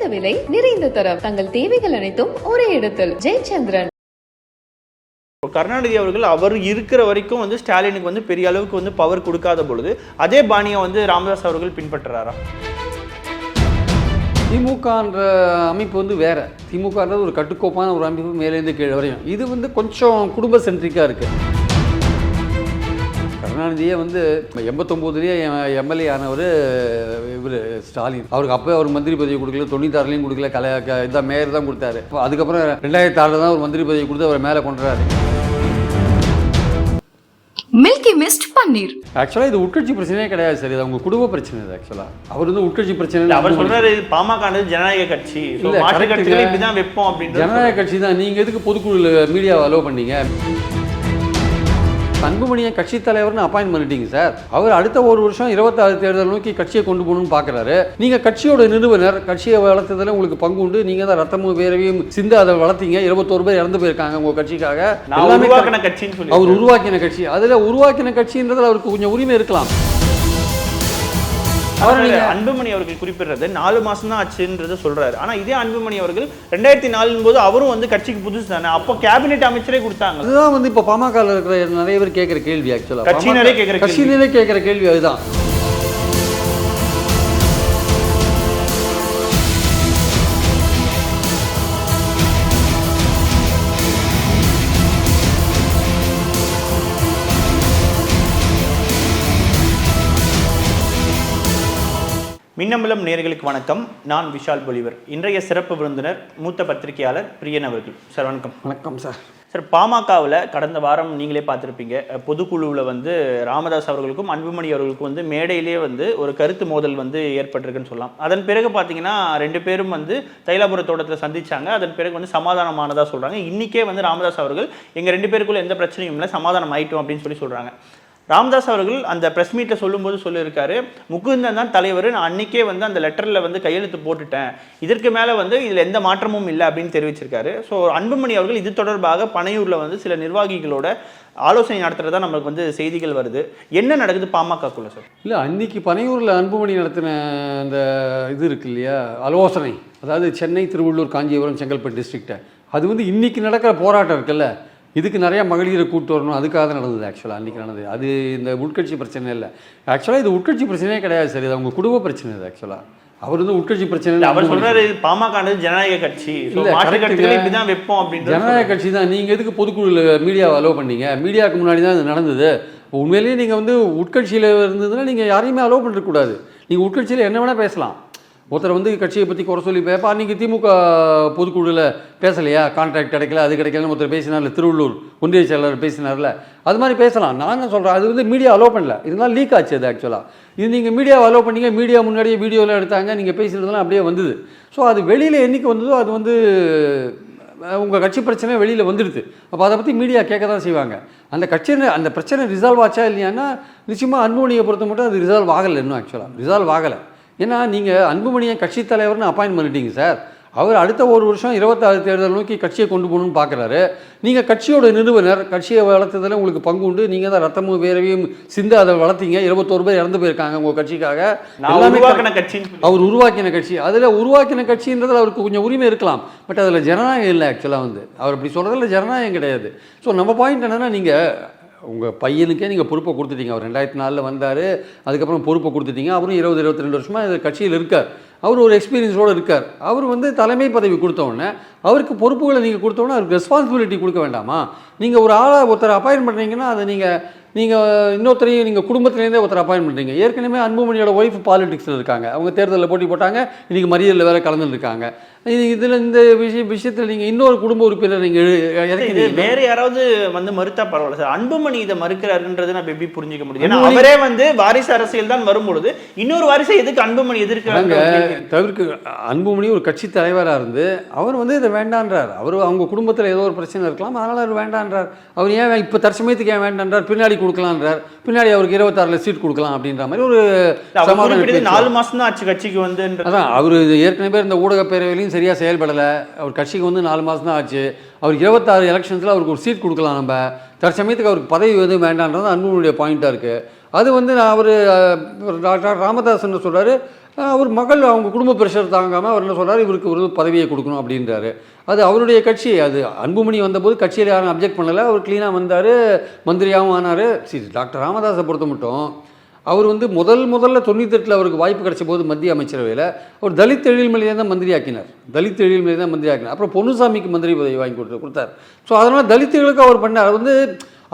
குறைந்த விலை நிறைந்த தரம். தங்கள் தேவைகள் அனைத்தும் ஒரே இடத்தில். ஜெயச்சந்திரன். கருணாநிதி அவர்கள் அவர் இருக்கிற வரைக்கும் வந்து ஸ்டாலினுக்கு வந்து பெரிய அளவுக்கு வந்து பவர் கொடுக்காத பொழுது அதே பாணியை வந்து ராமதாஸ் அவர்கள் பின்பற்றுறாரா? திமுகன்ற அமைப்பு வந்து வேற. திமுகன்றது ஒரு கட்டுக்கோப்பான ஒரு அமைப்பு மேலேருந்து கீழே வரையும். இது வந்து கொஞ்சம் குடும்ப சென்ட்ரிக்காக இருக்கு. கருணாநிதியே வந்து எண்பத்தொம்போதுலேயே எம்எல்ஏ ஆனவர் இவர் ஸ்டாலின். அவருக்கு அப்போ அவர் மந்திரி பதவி கொடுக்கல தொண்ணூத்தாறுலையும் கொடுக்கல கலை இதான் மேயர் தான் கொடுத்தாரு. அப்ப அதுக்கப்புறம் ரெண்டாயிரத்தி ஆறில் தான் ஒரு மந்திரி பதவி கொடுத்து அவர் மேலே கொண்டுறாரு மில்கி மிஸ்ட் பன்னீர். ஆக்சுவலாக இது உட்கட்சி பிரச்சனையே கிடையாது சார். இது அவங்க குடும்ப பிரச்சனை இது ஆக்சுவலாக அவர் வந்து உட்கட்சி இல்ல, பிரச்சனை அவர் சொல்றாரு பாமக ஜனநாயக கட்சி. இல்ல, கட்சிகளை ங்க. இப்படிதான் வைப்போம் அப்படின்றது ஜனநாயக கட்சி தான். நீங்கள் எதுக்கு பொதுக்குழுவில் மீடியாவை அலோவ் பண்ணீங்க? அன்புமணியை கட்சி தலைவர்னு அப்பாயின்ட் பண்ணிட்டீங்க சார் அவர் அடுத்த ஒரு வருஷம் இருபத்தாறு தேர்தல் நோக்கி கட்சியை கொண்டு போகணும்னு பார்க்குறாரு நீங்கள் கட்சியோட நிறுவனர் கட்சியை வளர்த்ததில் உங்களுக்கு பங்கு உண்டு. நீங்கள் தான் ரத்தமும் வேரவையும் சிந்து அதை வளர்த்தீங்க. இருபத்தோரு பேர் இறந்து போயிருக்காங்க உங்கள் கட்சிக்காக. எல்லாமே உருவாக்கின கட்சின்னு சொல்லி அவர் உருவாக்கின கட்சி. அதில் உருவாக்கின கட்சின்றதுல அவருக்கு கொஞ்சம் உரிமை இருக்கலாம். அவர் அன்புமணி அவர்கள் குறிப்பிடுறது நாலு மாசம் தான் ஆச்சுன்றத சொல்றாரு. ஆனா இதே அன்புமணி அவர்கள் ரெண்டாயிரத்தி நாலுன்னு போது அவரும் வந்து கட்சிக்கு புதுசு தானே. அப்போ கேபினெட் அமைச்சரே கொடுத்தாங்க அதுதான் வந்து இப்போ பாமகவில் இருக்கிற நிறைய பேர் கேட்குற கேள்வி ஆக்சுவலாக கட்சியினரே கேட்கிற. கட்சியினரே கேட்குற கேள்வி அதுதான். மின்னம்பலம் நேர்களுக்கு வணக்கம். நான் விஷால் பொலிவர். இன்றைய சிறப்பு விருந்தினர் மூத்த பத்திரிகையாளர் பிரியன் அவர்கள். சார் வணக்கம். வணக்கம் சார். சார் பாமகவில் கடந்த வாரம் நீங்களே பார்த்துருப்பீங்க. பொதுக்குழுவில் வந்து ராமதாஸ் அவர்களுக்கும் அன்புமணி அவர்களுக்கும் வந்து மேடையிலே வந்து ஒரு கருத்து மோதல் வந்து ஏற்பட்டிருக்குன்னு சொல்லலாம். அதன் பிறகு பார்த்தீங்கன்னா ரெண்டு பேரும் வந்து தைலாபுர தோட்டத்தில் சந்திச்சாங்க. அதன் பிறகு வந்து சமாதானமானதா சொல்கிறாங்க இன்றைக்கே வந்து ராமதாஸ் அவர்கள் எங்கள் ரெண்டு பேருக்குள்ள எந்த பிரச்சனையும் இல்லை சமாதானம் ஆயிட்டோம் அப்படின்னு சொல்லி சொல்கிறாங்க ராமதாஸ் அவர்கள் அந்த ப்ரெஸ் மீட்டில் சொல்லும்போது சொல்லியிருக்காரு முகுந்தன் தான் தலைவர் நான் அன்னைக்கே வந்து அந்த லெட்டரில் வந்து கையெழுத்து போட்டுட்டேன். இதற்கு மேலே வந்து இதில் எந்த மாற்றமும் இல்லை அப்படின்னு தெரிவிச்சிருக்காரு. ஸோ அன்புமணி அவர்கள் இது தொடர்பாக பனையூரில் வந்து சில நிர்வாகிகளோட ஆலோசனை நடத்துறதா நம்மளுக்கு வந்து செய்திகள் வருது. என்ன நடக்குது பாமகக்குள்ள சார் இல்லை அன்னைக்கு பனையூரில் அன்புமணி நடத்தின அந்த இது இருக்கு இல்லையா? ஆலோசனை. அதாவது சென்னை திருவள்ளூர் காஞ்சிபுரம் செங்கல்பட்டு டிஸ்ட்ரிக்ட்டை அது வந்து இன்னைக்கு நடக்கிற போராட்டம் இருக்குல்ல? இதுக்கு நிறைய மகளிரை கூட்டு வரணும். அதுக்காக தான் நடந்தது ஆக்சுவலாக அன்றைக்கி நடந்தது. அது இந்த உட்கட்சி பிரச்சனை இல்லை. ஆக்சுவலாக இது உட்கட்சி பிரச்சனையே கிடையாது சார். இது அவங்க குடும்ப பிரச்சனை இது ஆக்சுவலாக அவர் வந்து உட்கட்சி பிரச்சனை அவர் சொல்றாரு ஜனநாயக ஜனநாயக கட்சி. ங்க. இப்படிதான் வைப்போம் அப்படின்றது ஜனநாயக கட்சி தான் நீங்கள் எதுக்கு பொதுக்குழுவில் மீடியாவை அலோவ் பண்ணீங்க? மீடியாவுக்கு முன்னாடி தான் இது நடந்தது. உண்மையிலேயே நீங்கள் வந்து உட்கட்சியில் இருந்ததுன்னா நீங்கள் யாரையுமே அலோவ் பண்ணிருக்கக்கூடாது நீங்கள் உட்கட்சியில் என்ன வேணால் பேசலாம். ஒருத்தர் வந்து கட்சியை பற்றி குறை சொல்லி பேப்பா அன்றைக்கி திமுக பொதுக்குழுவில் பேசலையா? கான்ட்ராக்ட் கிடைக்கல அது கிடைக்கலன்னு ஒருத்தர் பேசினார்ல திருவள்ளூர் ஒன்றிய செயலாளர் பேசினார்ல. அது மாதிரி பேசலாம். நாங்கள் சொல்கிறோம் அது வந்து மீடியா அலோவ் பண்ணல. இதெல்லாம் லீக் ஆச்சு அது ஆக்சுவலாக இது நீங்கள் மீடியாவை அலோவ் பண்ணிங்க மீடியா முன்னாடியே வீடியோவில் எடுத்தாங்க நீங்கள் பேசினதெல்லாம் அப்படியே வந்தது. ஸோ அது வெளியில் என்னைக்கு வந்ததோ அது வந்து உங்கள் கட்சி பிரச்சனை வெளியில் வந்துடுது. அப்போ அதை பற்றி மீடியா கேட்க தான் செய்வாங்க. அந்த கட்சியில் அந்த பிரச்சனை ரிசால்வ் ஆச்சா இல்லையான்னா நிச்சயமாக அன்புமணியை பொறுத்த மட்டும் அது ரிசால்வ் ஆகலை இன்னும் ஆக்சுவலாக ரிசால்வ் ஆகலை. ஏன்னா நீங்கள் அன்புமணியை கட்சி தலைவர்னு அப்பாயின்ட் பண்ணிட்டீங்க சார் அவர் அடுத்த ஒரு வருஷம் இருபத்தாறு தேர்தல் நோக்கி கட்சியை கொண்டு போகணும்னு பார்க்குறாரு நீங்கள் கட்சியோட நிறுவனர் கட்சியை வளர்த்ததில் உங்களுக்கு பங்கு உண்டு. நீங்கள் தான் ரத்தமும் வேரவையும் சிந்து அதை வளர்த்தீங்க. இருபத்தோரு பேர் இறந்து போயிருக்காங்க உங்கள் கட்சிக்காக. எல்லாமே சொல்லி- அவர் உருவாக்கின கட்சி. அதில் உருவாக்கின கட்சின்றதுல அவருக்கு கொஞ்சம் உரிமை இருக்கலாம். பட் அதில் ஜனநாயகம் இல்லை ஆக்சுவலாக வந்து. அவர் அப்படி சொல்கிறதுல ஜனநாயகம் கிடையாது. ஸோ நம்ம பாயிண்ட் என்னென்னா நீங்கள் உங்கள் பையனுக்கே நீங்கள் பொறுப்பை கொடுத்துட்டீங்க. அவர் ரெண்டாயிரத்தி நாலில் வந்தார். அதுக்கப்புறம் பொறுப்பை கொடுத்துட்டீங்க. அவரும் இருபது இருபத்தி ரெண்டு வருஷமாக இந்த கட்சியில் இருக்கார். அவர் ஒரு எக்ஸ்பீரியன்ஸோடு இருக்கார். அவர் வந்து தலைமை பதவி கொடுத்தோடனே அவருக்கு பொறுப்புகளை நீங்கள் கொடுத்தவொடனே அவருக்கு ரெஸ்பான்சிபிலிட்டி கொடுக்க வேண்டாமா? நீங்கள் ஒரு ஆளாக ஒருத்தர் அப்பாயின் பண்ணுறீங்கன்னா அதை நீங்கள் நீங்கள் இன்னொருத்தரையும் நீங்கள் குடும்பத்திலேருந்தே ஒருத்தர் அப்பாயின் பண்ணுறீங்க ஏற்கனவே அன்புமணியோட ஒய்ஃப் பாலிடிக்ஸில் இருக்காங்க. அவங்க தேர்தலில் போட்டி போட்டாங்க இன்றைக்கி மறியலில் வேற கலந்துருக்காங்க இது இதில் இந்த விஷய விஷயத்தில் நீங்கள் இன்னொரு குடும்ப உறுப்பினர் நீங்கள் வேற யாராவது வந்து மறுத்தா பரவாயில்ல சார். அன்புமணி இதை மறுக்கிறாருன்றது நம்ம எப்படி புரிஞ்சுக்க முடியும்? ஏன்னா அவரே வந்து வாரிசு அரசியல் தான் வரும்பொழுது இன்னொரு வாரிசை எதுக்கு அன்புமணி எதிர்க்கிறாங்க தவிர்க்க அன்புமணி ஒரு கட்சி தலைவராக இருந்து அவர் வந்து இதை வேண்டான்றார். அவர் அவங்க குடும்பத்தில் ஏதோ ஒரு பிரச்சனை இருக்கலாம் அதனால் அவர் வேண்டான்றார். அவர் ஏன் இப்போ தற்சமயத்துக்கு ஏன் வேண்டான்றார்? பின்னாடி கொடுக்கலான்றார் பின்னாடி அவருக்கு இருபத்தாறில் சீட் கொடுக்கலாம் அப்படின்ற மாதிரி ஒரு அவர் சமாதான குறிப்பிட்டது பேச்சு. நாலு மாசம் தான் ஆச்சு கட்சிக்கு வந்து அதான் அவர் ஏற்கனவே இந்த ஊடக பேரவையிலையும் சரியாக செயல்படலை. அவர் கட்சிக்கு வந்து நாலு மாதம் தான் ஆச்சு. அவருக்கு இருபத்தாறு எலெக்ஷன்ஸில் அவருக்கு ஒரு சீட் கொடுக்கலாம் நம்ம. தற்சமயத்துக்கு அவருக்கு பதவி எதுவும் வேண்டான்றது அன்புடைய பாயிண்ட்டாக இருக்குது அது வந்து அவர் டாக்டர் ராமதாசன் சொல்கிறாரு அவர் மகள் அவங்க குடும்ப பிரஷர் தாங்காமல் அவர் என்ன சொல்கிறார் இவருக்கு ஒரு பதவியை கொடுக்கணும் அப்படின்றாரு. அது அவருடைய கட்சி அது அன்புமணி வந்தபோது கட்சியில் யாரும் அப்ஜெக்ட் பண்ணலை. அவர் க்ளீனாக வந்தார் மந்திரியாகவும் ஆனார். சரி டாக்டர் ராமதாஸை பொறுத்த மட்டும் அவர் வந்து முதல் முதல்ல தொண்ணூத்தெட்டில் அவருக்கு வாய்ப்பு கிடைச்ச போது மத்திய அமைச்சரவையில் அவர் தலித் எழில்மலையை தான் மந்திரி ஆக்கினார் தலித் எழில்மலையை தான் மந்திரி ஆக்கினார் அப்புறம் பொன்னுசாமிக்கு மந்திரி பதவி வாங்கி கொடுத்து கொடுத்தார். ஸோ அதனால் தலித்துகளுக்கு அவர் பண்ணார். வந்து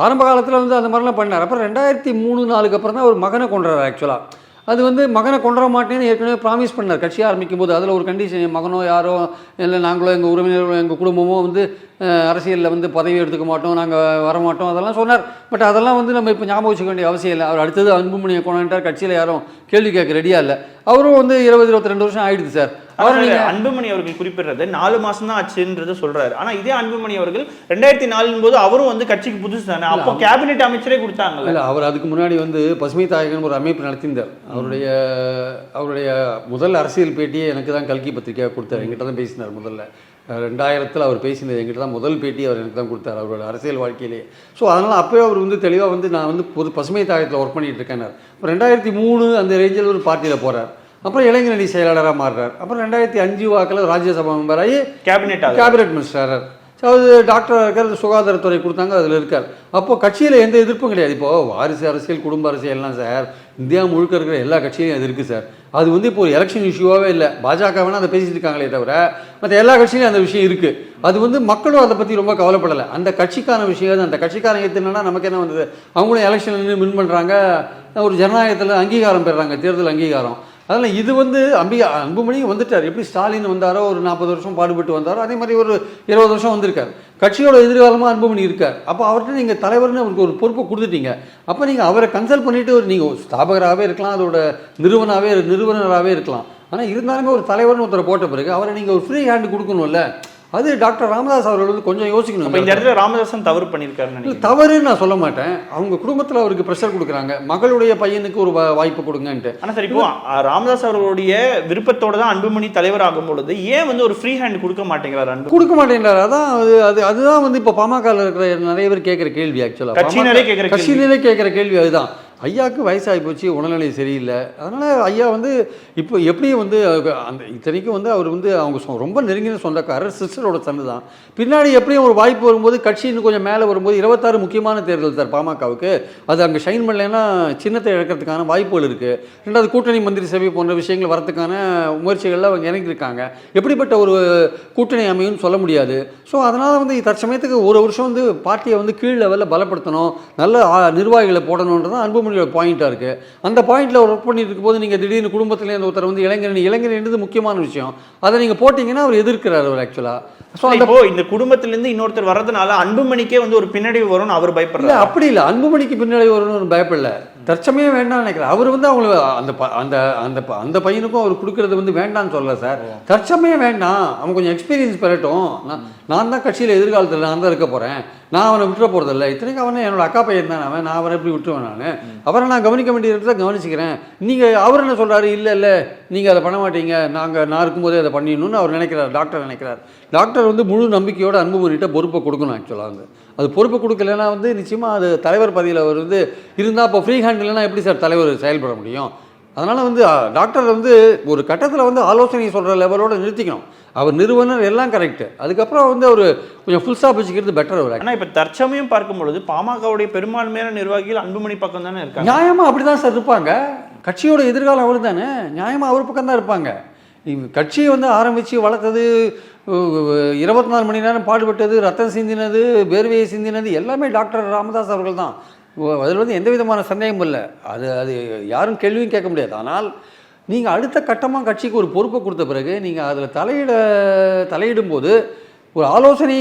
ஆரம்ப காலத்தில் வந்து அந்த மாதிரிலாம் பண்ணார். அப்புறம் ரெண்டாயிரத்தி மூணு நாலுக்கு அப்புறம் தான் அவர் மகனை கொண்டார் ஆக்சுவலாக அது வந்து மகனை கொண்டுற மாட்டேன்னு ஏற்கனவே ப்ராமிஸ் பண்ணார். கட்சி ஆரம்பிக்கும் போது அதில் ஒரு கண்டிஷன் என் மகனோ யாரோ இல்லை நாங்களோ எங்கள் உறவினர்களோ எங்கள் குடும்பமோ வந்து அரசியலில் வந்து பதவி எடுத்துக்க மாட்டோம் நாங்கள் வரமாட்டோம் அதெல்லாம் சொன்னார். பட் அதெல்லாம் வந்து நம்ம இப்போ ஞாபகம் வச்சுக்க வேண்டிய அவசியம் இல்லை. அவர் அடுத்தது அன்புமணியை கொண்டாண்டார் கட்சியில் யாரும் கேள்வி கேட்க ரெடியாக இல்லை. அவரும் வந்து இருபது இருபத்தி ரெண்டு வருஷம் ஆயிடுது சார். அன்புமணி அவர்கள் குறிப்பிடுறது நாலு மாசம் தான் ஆச்சுன்றது சொல்றாரு. ஆனா இதே அன்புமணி அவர்கள் ரெண்டாயிரத்தி நாலின் போது அவரும் வந்து கட்சிக்கு புதுசு தானே. அப்போ கேபினெட் அமைச்சரே கொடுத்தாங்கல்ல. இல்லை அவர் அதுக்கு முன்னாடி வந்து பசுமை தாயகன் ஒரு அமைப்பு நடத்தியிருந்தார். அவருடைய அவருடைய முதல் அரசியல் பேட்டியை எனக்கு தான் கல்கி பத்திரிக்கையாக கொடுத்தார். என்கிட்ட தான் பேசினார் முதல்ல. ரெண்டாயிரத்தில் அவர் பேசினது என்கிட்ட தான் முதல் பேட்டி அவர் எனக்கு தான் கொடுத்தார் அவரோட அரசியல் வாழ்க்கையிலே. ஸோ அதனால் அப்போயே அவர் வந்து தெளிவாக வந்து நான் வந்து பொது பசுமை தாயகத்தில் ஒர்க் பண்ணிட்டு இருக்கேன்னார் இப்போ ரெண்டாயிரத்தி மூணு அந்த ரேஞ்சில் ஒரு பார்ட்டியில் போகிறார் அப்புறம் இளைஞரணி செயலாளராக மாறுறார். அப்புறம் ரெண்டாயிரத்தி அஞ்சு வாக்கில் ராஜ்யசபா மெம்பர் ஆகி கேபினெட் கேபினெட் மினிஸ்டர் ஸோ அது டாக்டர் இருக்கார் சுகாதாரத்துறை கொடுத்தாங்க அதில் இருக்கார். அப்போது கட்சியில் எந்த எதிர்ப்பும் கிடையாது. இப்போது வாரிசு அரசியல் குடும்ப அரசியல்லாம் சார் இந்தியா முழுக்க இருக்கிற எல்லா கட்சியிலையும் அது இருக்குது சார். அது வந்து இப்போ ஒரு எலெக்ஷன் இஷ்யூவாகவே இல்லை. பாஜக வேணால் அதை பேசிட்டு இருக்காங்களே தவிர மற்ற எல்லா கட்சியிலையும் அந்த விஷயம் இருக்குது அது வந்து மக்களும் அதை பற்றி ரொம்ப கவலைப்படலை. அந்த கட்சிக்கான விஷயம் அந்த கட்சிக்காரங்க எத்தனைனா நமக்கு என்ன வந்தது? அவங்களும் எலெக்ஷன் நின்று வின் பண்ணுறாங்க ஒரு ஜனநாயகத்தில் அங்கீகாரம் பெறுறாங்க தேர்தல் அங்கீகாரம். அதனால் இது வந்து அம்பி அன்புமணி வந்துட்டார். எப்படி ஸ்டாலின் வந்தாரோ ஒரு நாற்பது வருஷம் பாடுபட்டு வந்தாரோ அதே மாதிரி ஒரு இருபது வருஷம் வந்திருக்கார். கட்சியோட எதிர்காலமாக அன்புமணி இருக்கார். அப்போ அவர்கிட்ட நீங்கள் தலைவர்னு அவருக்கு ஒரு பொறுப்பை கொடுத்துட்டீங்க. அப்போ நீங்கள் அவரை கன்சல்ட் பண்ணிவிட்டு ஒரு நீங்கள் ஸ்தாபகராகவே இருக்கலாம் அதோட நிறுவனாகவே நிறுவனராகவே இருக்கலாம். ஆனால் இருந்தாலுமே ஒரு தலைவர்னு ஒருத்தரை போட்ட பிறகு அவரை நீங்கள் ஒரு ஃப்ரீ ஹேண்டு கொடுக்கணும்ல. அது டாக்டர் ராமதாஸ் அவர்கள் கொஞ்சம் யோசிக்கணும். இந்த இடத்துல ராமதாசன் தவறு நினைக்கிறேன். தவறுன்னு நான் சொல்ல மாட்டேன். அவங்க குடும்பத்தில் அவருக்கு ப்ரெஷர் கொடுக்குறாங்க. மகளுடைய பையனுக்கு ஒரு வாய்ப்பு கொடுங்கன்ட்டு. ஆனா சரி இப்போ ராமதாஸ் அவர்களுடைய விருப்பத்தோட தான் அன்புமணி தலைவர் ஆகும் பொழுது ஏன் வந்து ஒரு ஃப்ரீ ஹேண்ட் கொடுக்க மாட்டேங்கிறார் அன்பு கொடுக்க மாட்டேங்கிறார். அதான் அது அது அதுதான் வந்து இப்போ பாமகவில் இருக்கிற நிறைய பேர் கேட்குற கேள்வி ஆக்சுவலாக கட்சியினரே கேட்கிற. கட்சியினரே கேட்குற கேள்வி அதுதான். ஐயாவுக்கு வயசாகி போச்சு உடல்நிலை சரியில்லை. அதனால் ஐயா வந்து இப்போ எப்படி வந்து அந்த இத்தனைக்கும் வந்து அவர் வந்து அவங்க சொ- ரொம்ப நெருங்கின சொந்தக்காரர் சிஸ்டரோட சன்னு தான். பின்னாடி எப்படியும் ஒரு வாய்ப்பு வரும்போது கட்சி இன்னும் கொஞ்சம் மேலே வரும்போது இருபத்தாறு முக்கியமான தேர்தல் சார் பாமகவுக்கு அது அங்கே ஷைன் பண்ணலைன்னா சின்னத்தை இழக்கிறதுக்கான வாய்ப்புகள் இருக்குது ரெண்டாவது கூட்டணி மந்திரி சபை போன்ற விஷயங்கள் வரதுக்கான முயற்சிகள்லாம் அவங்க இறங்கியிருக்காங்க எப்படிப்பட்ட ஒரு கூட்டணி அமையும்னு சொல்ல முடியாது. ஸோ அதனால் வந்து தற்சமயத்துக்கு ஒரு வருஷம் வந்து பார்ட்டியை வந்து கீழ் லெவலில் பலப்படுத்தணும் நல்ல நிர்வாகிகளை போடணுன்றது அன்பு அன்புமணியோட பாயிண்ட்டாக இருக்குது அந்த பாயிண்ட்டில் ஒர்க் பண்ணிட்டு இருக்கும்போது நீங்கள் திடீர்னு குடும்பத்துலேருந்து ஒருத்தர் வந்து இளைஞரணி இளைஞரன்றது முக்கியமான விஷயம். அதை நீங்கள் போட்டிங்கன்னா அவர் எதிர்க்கிறார் அவர் ஆக்சுவலாக ஸோ அந்த இந்த குடும்பத்துல இருந்து இன்னொருத்தர் வர்றதுனால அன்புமணிக்கே வந்து ஒரு பின்னடைவு வரும்னு அவர் இல்லை பயப்படுறாரு அப்படி இல்லை. அன்புமணிக்கு பின்னாடி வரும்னு பயப்படல. தற்சமயம் வேண்டாம்னு நினைக்கிறேன் அவர் வந்து அவங்கள அந்த ப- அந்த அந்த அந்த பையனுக்கும் அவர் கொடுக்கறது வந்து வேண்டாம்னு சொல்லல சார். தற்சமயம் வேண்டாம். அவன் கொஞ்சம் எக்ஸ்பீரியன்ஸ் பெறட்டும். நான் நான் தான் கட்சியில் எதிர்காலத்தில் நான் தான் இருக்க போகிறேன் நான் அவனை விட்டுற போகிறதில்ல இத்தனைக்கும் அவனை என்னோட அக்கா பையன் தான் அவன். நான் அவனை எப்படி விட்டுருவேன் நான்? அவரை நான் கவனிக்க வேண்டிய இடத்துல கவனிச்சுக்கிறேன். நீங்கள் அவர் என்ன சொல்கிறாரு இல்லை இல்லை. நீங்கள் அதை பண்ண மாட்டீங்க. நாங்கள் நான் இருக்கும்போதே அதை பண்ணிடணும்னு அவர் நினைக்கிறார். டாக்டர் நினைக்கிறார். டாக்டர் வந்து முழு நம்பிக்கையோட அன்புமணிகிட்ட பொறுப்பை கொடுக்கணும் ஆக்சுவலாக வந்து. அது பொறுப்பு கொடுக்கலன்னா வந்து நிச்சயமாக அது தலைவர் பதவியில் அவர் வந்து இருந்தால் இப்போ ஃப்ரீ ஹேண்ட் இல்லைன்னா எப்படி சார் தலைவர் செயல்பட முடியும்? அதனால் வந்து டாக்டர் வந்து ஒரு கட்டத்தில் வந்து ஆலோசனை சொல்கிற லெவலோட நிறுத்திக்கணும். அவர் நிறுவனர் எல்லாம் கரெக்டு அதுக்கப்புறம் வந்து அவர் கொஞ்சம் ஃபுல் ஸ்டாப் வச்சுக்கிறது பெட்டர் அவர் ஆனா இப்ப தற்சமயம் பார்க்கும் பொழுது பாமகவுடைய பெரும்பான்மையான நிர்வாகிகள் அன்புமணி பக்கம் தானே இருக்காங்க. நியாயமாக அப்படி தான் சார் இருப்பாங்க. கட்சியோட எதிர்காலம் அவர் தானே நியாயமாக அவர் பக்கம் தான் இருப்பாங்க. கட்சியை வந்து ஆரம்பித்து வளர்த்தது இருபத்தி நாலு மணி நேரம் பாடுபட்டது ரத்தம் சிந்தினது வேர்வையை சிந்தினது எல்லாமே டாக்டர் ராமதாஸ் அவர்கள் தான் அதில் வந்து எந்த விதமான சந்தேகமும் இல்லை. அது அது யாரும் கேள்வியும் கேட்க முடியாது. ஆனால் நீங்கள் அடுத்த கட்டமாக கட்சிக்கு ஒரு பொறுப்பை கொடுத்த பிறகு நீங்கள் அதில் தலையிட தலையிடும்போது ஒரு ஆலோசனை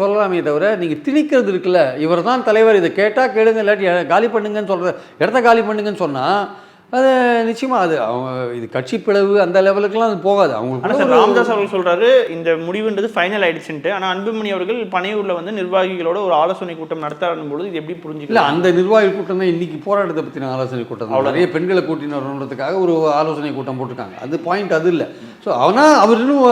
சொல்லலாமே தவிர நீங்கள் திணிக்கிறது இருக்குல்ல. இவர் தான் தலைவர் இதை கேட்டால் கேளுங்க இல்லாட்டி காலி பண்ணுங்கன்னு சொல்கிற இடத்த காலி பண்ணுங்கன்னு சொன்னால் அது நிச்சயமாக அது அவங்க இது கட்சி பிளவு அந்த லெவலுக்குலாம் அது போகாது. ஆனா அவங்களுக்கு சார் ஒரு- ராமதாஸ் அவர்கள் சொல்றாரு இந்த முடிவுன்றது ஃபைனல் ஆயிடுச்சுன்ட்டு. ஆனா அன்புமணி அவர்கள் பனையூர்ல வந்து நிர்வாகிகளோட ஒரு ஆலோசனை கூட்டம் நடத்தாடும் பொழுது இது எப்படி இல்லை புரிஞ்சுக்கலாம் அந்த நிர்வாகி கூட்டம் தான் இன்னைக்கு போராட்டத்தை பற்றின ஆலோசனை கூட்டம் தான். நிறைய பெண்களை கூட்டின்னு வரணுன்றதுக்காக ஒரு ஆலோசனை கூட்டம் போட்டிருக்காங்க. அது பாயிண்ட் அது இல்லை. ஸோ ஆனால் அவர் இன்னும்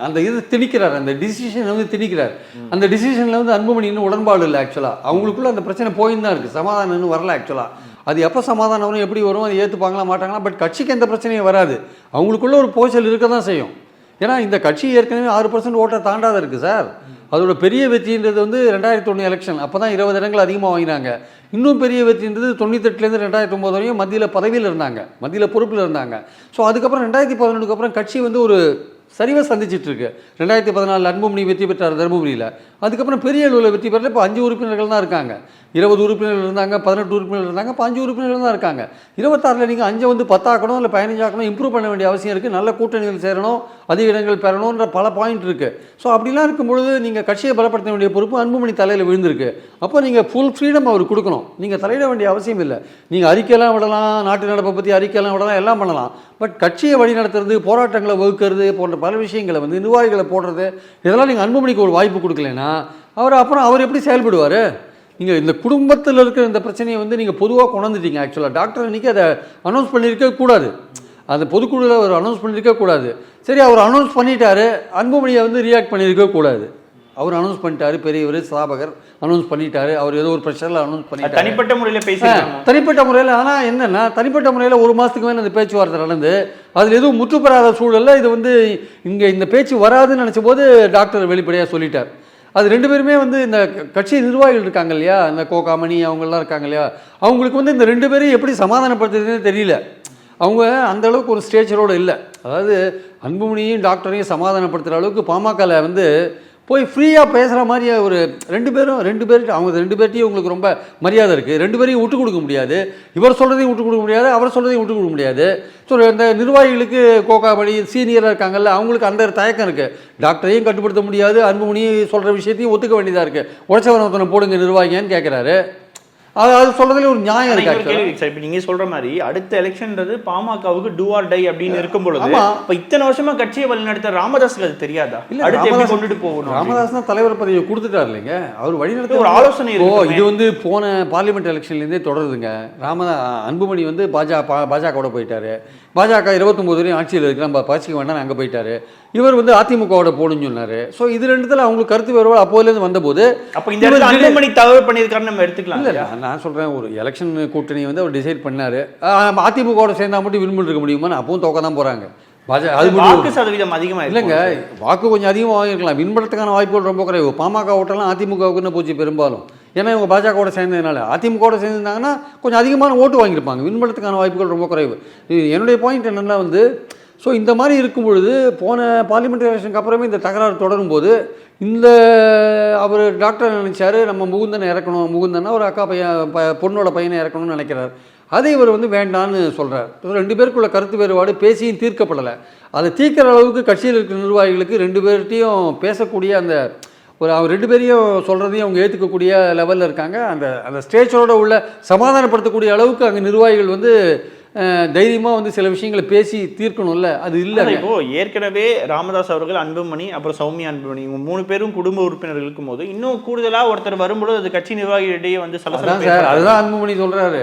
அந்த இது திணிக்கிறார். அந்த டிசிஷனை வந்து திணிக்கிறார். அந்த டிசிஷனில் வந்து அன்புமணி இன்னும் உடன்பாடு இல்லை ஆக்சுவலாக அவங்களுக்குள்ள அந்த பிரச்சனை போயின்னு தான் இருக்குது சமாதானம் இன்னும் வரல ஆக்சுவலாக அது எப்போ சமாதானம் வரும் எப்படி வரும் அது ஏற்றுப்பாங்களா மாட்டாங்களா? பட் கட்சிக்கு எந்த பிரச்சனையும் வராது. அவங்களுக்குள்ள ஒரு போச்சல் இருக்க தான் செய்யும். ஏன்னா இந்த கட்சி ஏற்கனவே ஆறு பர்சன்ட் ஓட்டை தாண்டாத இருக்குது சார். அதோட பெரிய வெற்றின்றது வந்து ரெண்டாயிரத்தி ஒன்று எலெக்ஷன் அப்போ தான் இருபது இடங்கள் அதிகமாக வாங்கினாங்க. இன்னும் பெரிய வெற்றின்றது தொண்ணூத்தெட்டுலேருந்து ரெண்டாயிரத்தி ஒம்பது வரையும் மத்தியில் பதவியில் இருந்தாங்க. மத்தியில் பொறுப்பில் இருந்தாங்க. ஸோ அதுக்கப்புறம் ரெண்டாயிரத்தி பதினொன்றுக்கு அப்புறம் கட்சி வந்து ஒரு சரிவை சந்திச்சிட்டு இருக்கு ரெண்டாயிரத்தி பதினாலு அன்புமணி வெற்றி பெற்றார் தருமபுரியில். அதுக்கப்புறம் பெரிய அளவில் வெற்றி பெறல இப்போ அஞ்சு உறுப்பினர்கள் தான் இருக்காங்க. இருபது உறுப்பினர்கள் இருந்தாங்க பதினெட்டு உறுப்பினர்கள் இருந்தாங்க இப்போ அஞ்சு உறுப்பினர்கள் தான் இருக்காங்க. இருபத்தாறில் நீங்கள் அஞ்சை வந்து பத்தாக்கணும் இல்லை பதினஞ்சாக்கணும் இம்ப்ரூவ் பண்ண வேண்டிய அவசியம் இருக்குது நல்ல கூட்டணிகள் சேரணும் அதிக இடங்கள் பெறணுன்ற பல பாயிண்ட் இருக்குது ஸோ அப்படிலாம் இருக்கும்பொழுது நீங்கள் கட்சியை பலப்படுத்த வேண்டிய பொறுப்பு அன்புமணி தலையில் விழுந்திருக்கு. அப்போ நீங்கள் ஃபுல் ஃப்ரீடம் அவர் கொடுக்கணும். நீங்கள் தலையிட வேண்டிய அவசியம் இல்லை. நீங்கள் அறிக்கையெல்லாம் விடலாம் நாட்டு நடப்பை பற்றி அறிக்கையெல்லாம் விடலாம் எல்லாம் பண்ணலாம். பட் கட்சியை வழி நடத்துறது போராட்டங்களை வகுக்கிறது போன்ற பல விஷயங்களை வந்து நிர்வாகிகளை போடுறது இதெல்லாம் நீங்கள் அன்புமணிக்கு ஒரு வாய்ப்பு கொடுக்கலனா அவர் அப்புறம் அவர் எப்படி செயல்படுவார்? நீங்கள் இந்த குடும்பத்தில் இருக்கிற இந்த பிரச்சனையை வந்து நீங்கள் பொதுவாக கொண்டாந்துட்டீங்க ஆக்சுவலாக டாக்டர் இன்றைக்கி அதை அனௌன்ஸ் பண்ணியிருக்க கூடாது. அந்த பொதுக்குழுவில் அவர் அனௌன்ஸ் பண்ணியிருக்க கூடாது. சரி அவர் அனௌன்ஸ் பண்ணிட்டாரு அன்புமணியை வந்து ரியாக்ட் பண்ணியிருக்க கூடாது. அவர் அனௌன்ஸ் பண்ணிட்டாரு பெரியவர் ஸ்தாபகர் அனௌன்ஸ் பண்ணிட்டாரு அவர் ஏதோ ஒரு ப்ரெஷரில் அனௌன்ஸ் பண்ணிட்டாரு. தனிப்பட்ட முறையில் பேசியிருக்காங்க தனிப்பட்ட முறையில் ஆனால் என்னென்னா தனிப்பட்ட முறையில் ஒரு மாதத்துக்கு மேலே அந்த பேச்சுவார்த்தை நடந்து அதில் எதுவும் முற்று பெறாத சூழலில் இது வந்து இங்கே இந்த பேச்சு வராதுன்னு நினச்ச போது டாக்டர் வெளிப்படையாக சொல்லிட்டார். அது ரெண்டு பேருமே வந்து இந்த கட்சி நிர்வாகிகள் இருக்காங்க இல்லையா? இந்த கோகாமணி அவங்கெல்லாம் இருக்காங்க இல்லையா? அவங்களுக்கு வந்து இந்த ரெண்டு பேரையும் எப்படி சமாதானப்படுத்துறதுன்னு தெரியல. அவங்க அந்த அளவுக்கு ஒரு ஸ்டேச்சரோடு இல்லை. அதாவது அன்புமணியும் டாக்டரையும் சமாதானப்படுத்துகிற அளவுக்கு பாமகவில் வந்து போய் ஃப்ரீயாக பேசுகிற மாதிரி ஒரு ரெண்டு பேரும் ரெண்டு பேர்கிட்ட அவங்க ரெண்டு பேர்ட்டையும் உங்களுக்கு ரொம்ப மரியாதை இருக்குது ரெண்டு பேரையும் விட்டு கொடுக்க முடியாது. இவர் சொல்கிறதையும் விட்டு கொடுக்க முடியாது அவர் சொல்கிறதையும் விட்டு கொடுக்க முடியாது. ஸோ இந்த நிர்வாகிகளுக்கு கோகாபடி சீனியராக இருக்காங்கல்ல அவங்களுக்கு அந்த தயக்கம் இருக்குது டாக்டரையும் கட்டுப்படுத்த முடியாது அன்புமணியும் சொல்கிற விஷயத்தையும் ஒத்துக்க வேண்டியதாக இருக்குது உழைச்சவன் ஒருத்தனை போடுங்க நிர்வாகியான்னு கேட்குறாரு அது அது சொல்கிறதுல ஒரு நியாயம் இருக்கு சார் இப்ப நீங்க சொல்ற மாதிரி அடுத்த எலெக்ஷன்ன்றது பாமகவுக்கு டூ ஆர் டை அப்படின்னு இருக்கும் பொழுது. இப்ப இத்தனை வருஷமா கட்சியை வழிநடத்த ராமதாஸுக்கு அது தெரியாதா? இல்ல அடுத்து கொண்டுட்டு போகணும் ராமதாஸ் தான் தலைவர் பதவியை கொடுத்துட்டார் இல்லைங்க அவர் வழிநடத்த ஒரு ஆலோசனை ஓ. இது வந்து போன பார்லிமெண்ட் எலெக்ஷன்லேருந்தே தொடருதுங்க. ராமதா அன்புமணி வந்து பாஜக பாஜகவோட போயிட்டாரு. பாஜக இருபத்தொம்போது வரையும் ஆட்சியில் இருக்கு நம்ம பச்சிக்க வேண்டாம் அங்கே போயிட்டாரு. இவர் வந்து அதிமுகவோட போடுன்னு சொன்னார். ஸோ இது ரெண்டுத்தில் அவங்களுக்கு கருத்து வேறுபாடு அப்போதுலேருந்து வந்தபோது அப்ப இந்த அன்புமணி தவறு பண்ணியிருக்காருன்னு நம்ம எடுத்துக்கலாம் இல்லை? நான் சொல்கிறேன் ஒரு எலெக்ஷன் கூட்டணி வந்து அவர் டிசைட் பண்ணார். அதிமுகவோட சேர்ந்தா மட்டும் விரும்பி இருக்க முடியுமா அப்பவும் தோக்க தான் போகிறாங்க அது வாக்கு சதவீதம் அதிகமா இல்லைங்க வாக்கு கொஞ்சம் அதிகமாக வாங்கியிருக்கலாம் வின் பண்ணுறதுக்கான வாய்ப்புகள் ரொம்ப குறைவு. பாமக ஓட்டெல்லாம் அதிமுகவுக்குன்னு போச்சு பெரும்பாலும்? ஏன்னா இவங்க பாஜகவோட சேர்ந்ததுனால. அதிமுகவோட சேர்ந்துருந்தாங்கன்னா கொஞ்சம் அதிகமான ஓட்டு வாங்கியிருப்பாங்க. வின் பண்ணுறதுக்கான வாய்ப்புகள் ரொம்ப குறைவு. என்னுடைய பாயிண்ட் என்னென்னா வந்து ஸோ இந்த மாதிரி இருக்கும் பொழுது போன பார்லிமெண்ட் எலெக்ஷனுக்கு அப்புறமே இந்த தகராறு தொடரும் போது இந்த அவர் டாக்டர் நினச்சார் நம்ம முகுந்தனை இறக்கணும் முகுந்தன்னா ஒரு அக்கா பையன் ப- பொண்ணோட பையனை இறக்கணும்னு நினைக்கிறார். அதை இவர் வந்து வேண்டான்னு சொல்கிறார் ரெண்டு பேருக்குள்ள கருத்து வேறுபாடு பேசியும் தீர்க்கப்படலை. அதை தீர்க்கிற அளவுக்கு கட்சியில் இருக்கிற நிர்வாகிகளுக்கு ரெண்டு பேர்கிட்டையும் பேசக்கூடிய அந்த ஒரு அவங்க ரெண்டு பேரையும் சொல்கிறதையும் அவங்க ஏற்றுக்கக்கூடிய லெவலில் இருக்காங்க. அந்த அந்த ஸ்டேஜோட உள்ள சமாதானப்படுத்தக்கூடிய அளவுக்கு அங்கே நிர்வாகிகள் வந்து தைரியமாக வந்து சில விஷயங்களை பேசி தீர்க்கணும்ல? அது இல்லைங்க இப்போ ஏற்கனவே ராமதாஸ் அவர்கள் அன்புமணி அப்புறம் சௌமியா அன்புமணி இவங்க மூணு பேரும் குடும்ப உறுப்பினர்கள் இருக்கும் போது இன்னும் கூடுதலா ஒருத்தர் வரும்பொழுது அது கட்சி நிர்வாகிகளிடையே வந்து சார். அதுதான் அன்புமணி சொல்கிறாரு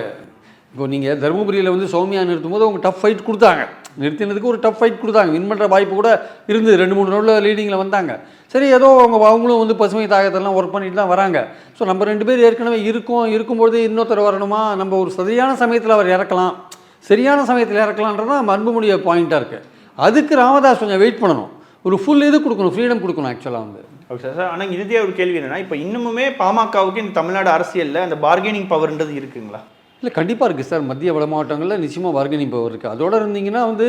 இப்போ நீங்கள் தருமபுரியில் வந்து சௌமியா நிறுத்தும் போது அவங்க டஃப் ஃபைட் கொடுத்தாங்க. நிறுத்தினதுக்கு ஒரு டஃப் ஃபைட் கொடுத்தாங்க. வின் பண்ணுற வாய்ப்பு கூட இருந்தது ரெண்டு மூணு ரவுண்டில் லீடிங்கில் வந்தாங்க. சரி ஏதோ அவங்க அவங்களும் வந்து பசுமை தாயத்தெல்லாம் ஒர்க் பண்ணிட்டு தான் வராங்க. ஸோ நம்ம ரெண்டு பேர் ஏற்கனவே இருக்கோம். இருக்கும்பொழுது இன்னொருத்தர் வரணுமா? நம்ம ஒரு சரியான சமயத்தில் அவர் இறக்கலாம். சரியான சமயத்தில் இறக்கலான்றது தான் அன்புமணிய பாயிண்ட்டாக இருக்குது அதுக்கு ராமதாஸ் கொஞ்சம் வெயிட் பண்ணணும். ஒரு ஃபுல் இது கொடுக்கணும் ஃப்ரீடம் கொடுக்கணும் ஆக்சுவலாக வந்து. ஓகே சார் சார் ஆனால் இறுதியாக ஒரு கேள்வி என்னன்னா இப்போ இன்னுமுமே பாமகவுக்கு இந்த தமிழ்நாடு அரசியல்ல அந்த பார்கெனிங் பவர்ன்றது இருக்குங்களா? இல்லை கண்டிப்பாக இருக்குது சார் மத்திய வட மாவட்டங்களில் நிச்சயமாக பார்கனிங் பவர் இருக்குது அதோட இருந்தீங்கன்னா வந்து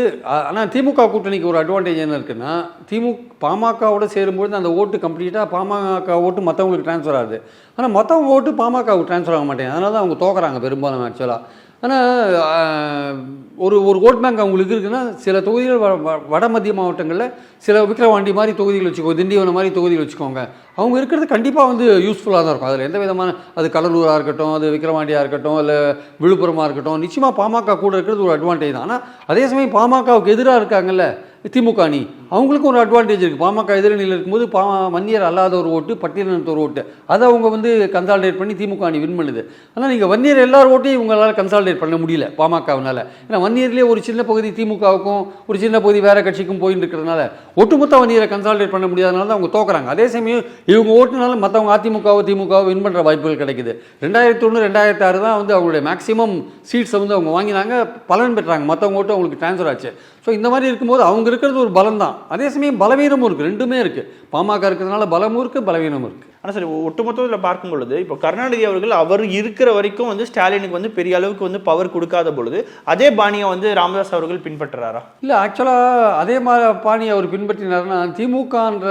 ஆனால் திமுக கூட்டணிக்கு ஒரு அட்வான்டேஜ் என்ன இருக்குன்னா திமுக பாமகவோட சேரும்பொழுது அந்த ஓட்டு கம்ப்ளீட்டாக பாமக ஓட்டு மற்றவங்களுக்கு ட்ரான்ஸ்ஃபர் ஆகுது. ஆனால் மற்றவங்க ஓட்டு பாமகவுக்கு ட்ரான்ஸ்ஃபர் ஆக மாட்டேங்குது. அதனால தான் அவங்க தோக்குறாங்க பெரும்பாலும் ஆக்சுவலாக ஆனால் ஒரு ஒரு ஓட் பேங்க் அவங்களுக்கு இருக்குன்னா சில தொகுதிகள் வ- வ- வட மத்திய மாவட்டங்களில் சில விக்கிரவாண்டி மாதிரி தொகுதிகள் வச்சுக்கோ திண்டிவனம் மாதிரி தொகுதிகள் வச்சுக்கோங்க. அவங்க இருக்கிறது கண்டிப்பாக வந்து யூஸ்ஃபுல்லாக தான் இருக்கும். அதில் எந்த விதமான அது கடலூராக இருக்கட்டும் அது விக்கிரவாண்டியாக இருக்கட்டும் இல்லை விழுப்புரமாக இருக்கட்டும் நிச்சயமாக பாமக கூட இருக்கிறது ஒரு அட்வான்டேஜ் தான். ஆனால் அதே சமயம் பாமகவுக்கு எதிராக இருக்காங்கல்ல திமுக அணி. அவங்களுக்கும் ஒரு அட்வான்டேஜ் இருக்குது பாமக எதிரணியில் இருக்கும்போது பா வன்னியர் அல்லாத ஒரு ஓட்டு பட்டியலினத்து ஒரு ஓட்டு. அதை அவங்க வந்து கன்சால்டேட் பண்ணி திமுக அணி வின் பண்ணுது. ஆனால் நீங்கள் வன்னியர் எல்லார் ஓட்டையும் இவங்களால் கன்சால்டேட் பண்ண முடியல பாமகவினால். ஏன்னா வன்னியர்லேயே ஒரு சின்ன பகுதி திமுகவுக்கும் ஒரு சின்ன பகுதி வேறு கட்சிக்கும் போயின்னு இருக்கிறதுனால ஒட்டுமொத்த வன்னியரை கன்சால்டேட் பண்ண முடியாதனால தான் அவங்க தோக்குறாங்க. அதே சமயம் இவங்க ஓட்டுனாலும் மற்றவங்க அதிமுகவோ திமுகவோ வின் பண்ணுற வாய்ப்புகள் கிடைக்குது. ரெண்டாயிரத்தி ஒன்று ரெண்டாயிரத்தி ஆறு தான் வந்து அவங்களுடைய மேக்ஸிமம் சீட்ஸை வந்து அவங்க வாங்கினாங்க. பலன் பெற்றாங்க. மற்றவங்க ஓட்டு அவங்களுக்கு ட்ரான்ஸ்ஃபர் ஆச்சு. ஸோ இந்த மாதிரி இருக்கும்போது அவங்க இருக்கிறது ஒரு பலம் தான் அதே சமயம் பலவீனமும் இருக்குது ரெண்டுமே இருக்குது பாமக இருக்கிறதுனால பலமும் இருக்குது பலவீனமும் இருக்குது ஆனால் சரி ஒட்டுமொத்தத்தில் பார்க்கும் பொழுது இப்போ கருணாநிதி அவர்கள் அவர் இருக்கிற வரைக்கும் வந்து ஸ்டாலினுக்கு வந்து பெரிய அளவுக்கு வந்து பவர் கொடுக்காத பொழுது அதே பாணியை வந்து ராமதாஸ் அவர்கள் பின்பற்றுறாரா? இல்லை ஆக்சுவலாக அதே மாதிரி பாணி அவர் பின்பற்றினார்னா திமுகன்ற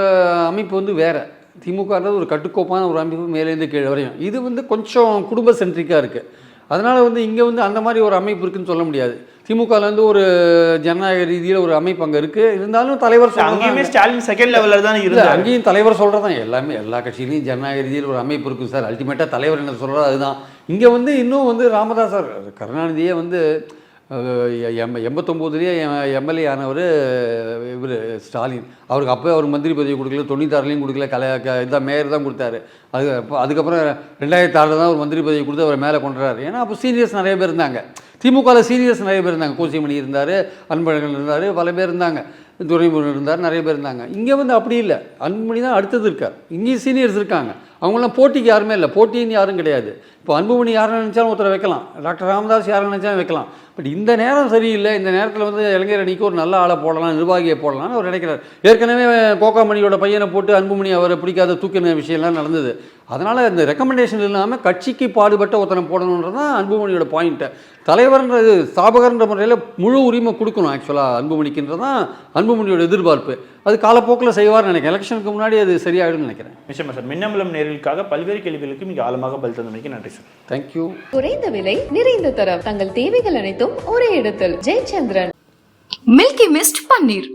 அமைப்பு வந்து வேற. திமுகன்றது ஒரு கட்டுக்கோப்பான ஒரு அமைப்பு மேலேருந்து கீழே வரையும். இது வந்து கொஞ்சம் குடும்ப சென்ட்ரிக்காக இருக்குது அதனால் வந்து இங்கே வந்து அந்த மாதிரி ஒரு அமைப்பு இருக்குன்னு சொல்ல முடியாது. திமுகல இருந்து ஒரு ஜனநாயக ரீதியில் ஒரு அமைப்பு அங்கே இருக்குது இருந்தாலும் தலைவர் அங்கேயுமே ஸ்டாலின் செகண்ட் லெவலில் தான் இருந்தார். அங்கேயும் தலைவர் சொல்கிறதான் எல்லாமே எல்லா கட்சியிலையும் ஜனநாயக ரீதியில் ஒரு அமைப்பு இருக்கும் சார். அல்டிமேட்டாக தலைவர் என்ன சொல்கிறார் அதுதான். இங்கே வந்து இன்னும் வந்து ராமதாஸ் சார் கருணாநிதியே வந்து எம் எண்பத்தொம்போதுலேயே எம்எல்ஏ ஆனவர் இவர் ஸ்டாலின். அவருக்கு அப்போ அவர் மந்திரி பதவி கொடுக்கல தொண்ணூத்தாறுலையும் கொடுக்கல கலை க இதான் மேயர் தான் கொடுத்தாரு. அது அதுக்கப்புறம் ரெண்டாயிரத்தி ஆறில் தான் ஒரு மந்திரி பதவி கொடுத்து அவரை மேலே கொண்டுறாரு. ஏன்னா அப்போ சீனியர்ஸ் நிறைய பேர் இருந்தாங்க. திமுகவில் சீனியர்ஸ் நிறைய பேர் இருந்தாங்க. கோசிமணி இருந்தார் அன்பழகன் இருந்தார் பல பேர் இருந்தாங்க. துரைமுருகன் இருந்தார் நிறைய பேர் இருந்தாங்க. இங்கே வந்து அப்படி இல்லை. அன்புமணி தான் அடுத்தது இருக்கார். இங்கேயும் சீனியர்ஸ் இருக்காங்க. அவங்களாம் போட்டிக்கு யாருமே இல்லை. போட்டின்னு யாரும் கிடையாது. இப்போ அன்புமணி யாரை நினச்சாலும் ஒருத்தரை வைக்கலாம். டாக்டர் ராமதாஸ் யாரை நினச்சாலும் வைக்கலாம். பட் இந்த நேரம் சரியில்லை. இந்த நேரத்தில் வந்து இளைஞர் அணிக்கு ஒரு நல்ல ஆளை போடலாம் நிர்வாகியை போடலாம்னு அவர் நினைக்கிறார். ஏற்கனவே கோகாமணியோட பையனை போட்டு அன்புமணி அவரை பிடிக்காத தூக்கின விஷயம்லாம் நடந்தது. அதனால் இந்த ரெக்கமெண்டேஷன் இல்லாமல் கட்சிக்கு பாடுபட்ட ஒருத்தனை போடணுன்றது தான் அன்புமணியோட பாயிண்ட்டு தலைவர்ன்றது ஸ்தாபகர்ன்ற முறையில் முழு உரிமை கொடுக்கணும் ஆக்சுவலாக அன்புமணிக்குன்றது தான் அன்புமணியோட எதிர்பார்ப்பு. அது காலப்போக்கில் செய்வார்னு நினைக்கிறேன். எலெக்ஷனுக்கு முன்னாடி அது சரியாயிடும்னு நினைக்கிறேன். நிச்சயமா சார். மின்னம்பலம் நேர்களுக்காக பல்வேறு கேள்விகளுக்கு மிக ஆழமாக பதில் தந்தமைக்கு நன்றி சார் தேங்க்யூ குறைந்த விலை நிறைந்த தரம். தங்கள் தேவைகள் அனைத்தும் ஒரே இடத்தில். Jayachandran. Milky mist paneer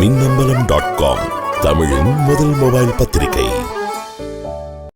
Minnambalam dot com தமிழின் முதல் மொபைல் பத்திரிகை.